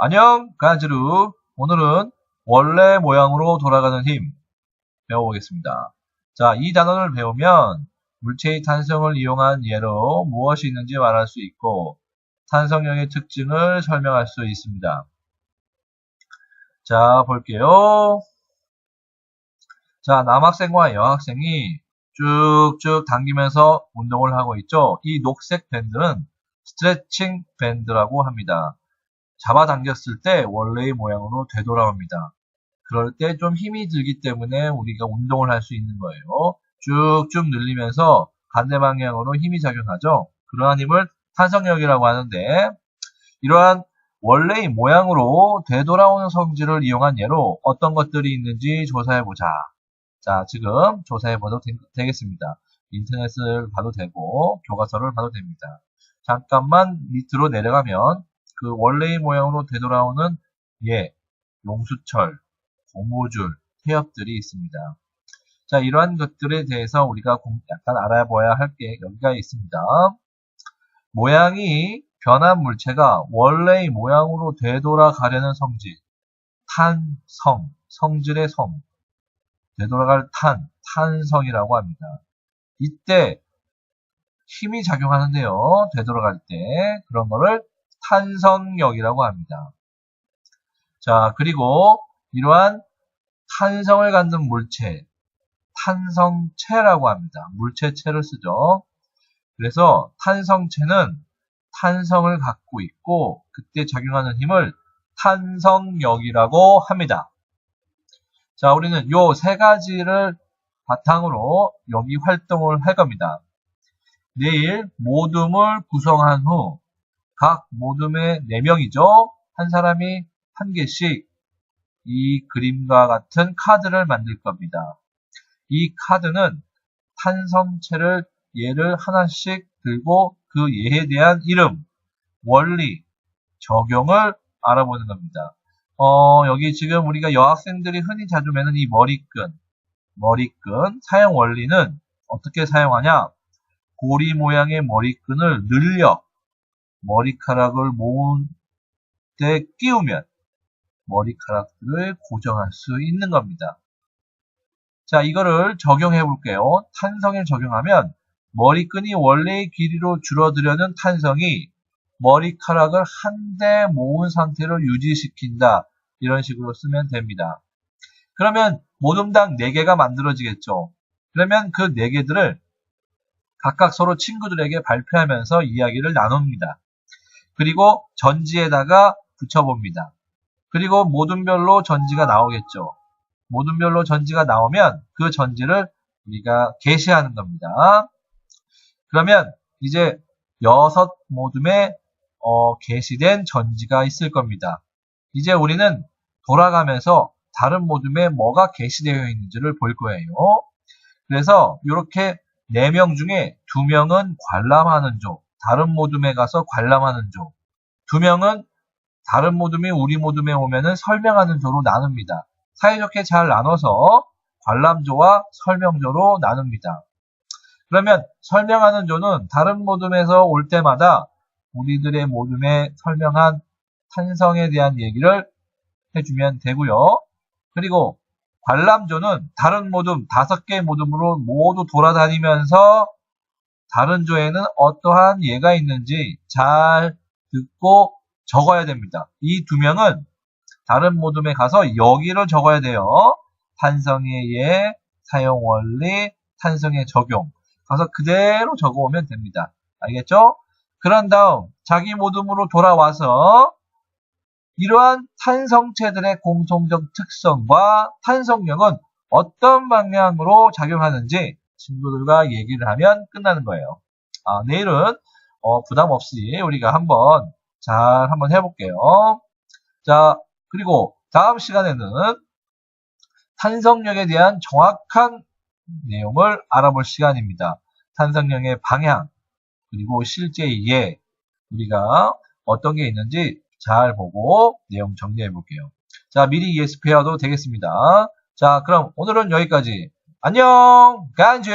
안녕, 가즈루. 오늘은 원래 모양으로 돌아가는 힘 배워보겠습니다. 자, 이 단어를 배우면 물체의 탄성을 이용한 예로 무엇이 있는지 말할 수 있고 탄성력의 특징을 설명할 수 있습니다. 자, 볼게요. 자, 남학생과 여학생이 쭉쭉 당기면서 운동을 하고 있죠. 이 녹색 밴드는 스트레칭 밴드라고 합니다. 잡아당겼을 때 원래의 모양으로 되돌아옵니다. 그럴 때 좀 힘이 들기 때문에 우리가 운동을 할 수 있는 거예요. 쭉쭉 늘리면서 반대 방향으로 힘이 작용하죠. 그러한 힘을 탄성력이라고 하는데 이러한 원래의 모양으로 되돌아오는 성질을 이용한 예로 어떤 것들이 있는지 조사해보자. 자, 지금 조사해봐도 되 겠습니다. 인터넷을 봐도 되고 교과서를 봐도 됩니다. 잠깐만 밑으로 내려가면 그 원래의 모양으로 되돌아오는 예, 용수철, 고무줄, 태엽들이 있습니다. 자, 이러한 것들에 대해서 우리가 약간 알아봐야 할 게 여기가 있습니다. 모양이 변한 물체가 원래의 모양으로 되돌아가려는 성질, 탄 성, 성질의 성, 되돌아갈 탄, 탄성이라고 합니다. 이때 힘이 작용하는데요. 되돌아갈 때 그런 거를 탄성력이라고 합니다. 자, 그리고 이러한 탄성을 갖는 물체, 탄성체라고 합니다. 물체체를 쓰죠. 그래서 탄성체는 탄성을 갖고 있고 그때 작용하는 힘을 탄성력이라고 합니다. 자, 우리는 요 세 가지를 바탕으로 여기 활동을 할 겁니다. 내일 모둠을 구성한 후 각 모둠의 4명이죠. 한 사람이 한 개씩 이 그림과 같은 카드를 만들 겁니다. 이 카드는 탄성체를 얘를 하나씩 들고 그 얘에 대한 이름, 원리, 적용을 알아보는 겁니다. 어, 여기 지금 우리가 여학생들이 흔히 자주 매는 이 머리끈, 머리끈 사용 원리는 어떻게 사용하냐? 고리 모양의 머리끈을 늘려 머리카락을 모은 때 끼우면 머리카락들을 고정할 수 있는 겁니다. 자, 이거를 적용해 볼게요. 탄성에 적용하면 머리끈이 원래의 길이로 줄어들려는 탄성이 머리카락을 한데 모은 상태를 유지시킨다. 이런 식으로 쓰면 됩니다. 그러면 모둠당 4개가 만들어지겠죠. 그러면 그 4개들을 각각 서로 친구들에게 발표하면서 이야기를 나눕니다. 그리고 전지에다가 붙여봅니다. 그리고 모둠별로 전지가 나오겠죠. 모둠별로 전지가 나오면 그 전지를 우리가 게시하는 겁니다. 그러면 이제 여섯 모둠에 어, 게시된 전지가 있을 겁니다. 이제 우리는 돌아가면서 다른 모둠에 뭐가 게시되어 있는지를 볼 거예요. 그래서 이렇게 4명 중에 2명은 관람하는 조, 다른 모둠에 가서 관람하는 조, 2명은 다른 모둠이 우리 모둠에 오면은 설명하는 조로 나눕니다. 사이좋게 잘 나눠서 관람조와 설명조로 나눕니다. 그러면 설명하는 조는 다른 모둠에서 올 때마다 우리들의 모둠에 설명한 탄성에 대한 얘기를 해주면 되고요. 그리고 관람조는 다른 모둠, 다섯 개 모둠으로 모두 돌아다니면서 다른 조에는 어떠한 예가 있는지 잘 듣고 적어야 됩니다. 이 두 명은 다른 모둠에 가서 여기를 적어야 돼요. 탄성의 예, 사용 원리, 탄성의 적용. 가서 그대로 적어오면 됩니다. 알겠죠? 그런 다음 자기 모둠으로 돌아와서 이러한 탄성체들의 공통적 특성과 탄성력은 어떤 방향으로 작용하는지 친구들과 얘기를 하면 끝나는 거예요. 아, 내일은 어, 부담 없이 우리가 한번 잘 한번 해볼게요. 자, 그리고 다음 시간에는 탄성력에 대한 정확한 내용을 알아볼 시간입니다. 탄성력의 방향, 그리고 실제의 예, 우리가 어떤 게 있는지 잘 보고 내용 정리해 볼게요. 자, 미리 예습해와도 되겠습니다. 자, 그럼 오늘은 여기까지. 안녕! 간주!